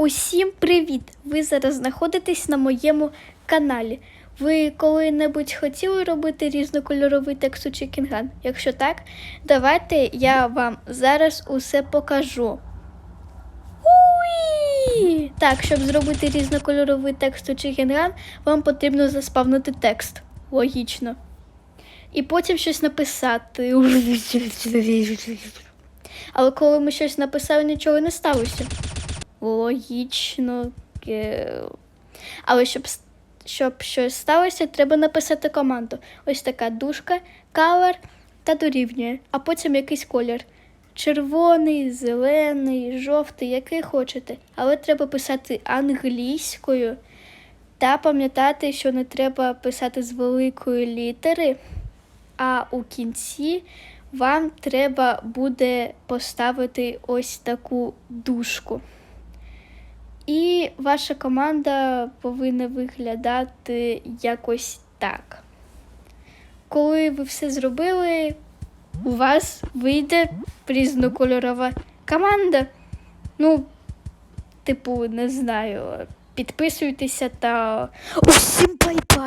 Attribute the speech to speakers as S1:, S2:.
S1: Усім привіт! Ви зараз знаходитесь на моєму каналі. Ви коли-небудь хотіли робити різнокольоровий текст у Чікінган? Якщо так, давайте я вам зараз усе покажу. Так, щоб зробити різнокольоровий текст у Чікінган, вам потрібно заспавнити текст. Логічно. І потім щось написати. Але коли ми щось написали, нічого не сталося. Логічно. Е, Але щоб, щоб щось сталося, треба написати команду. Ось така дужка, color та дорівнює, а потім якийсь колір. Червоний, зелений, жовтий, який хочете. Але треба писати англійською та пам'ятати, що не треба писати з великої літери, а у кінці вам треба буде поставити ось таку дужку. Ваша команда повинна виглядати якось так. Коли ви все зробили, у вас вийде різнокольорова команда. Ну, типу, не знаю, підписуйтеся та усім бай-бай!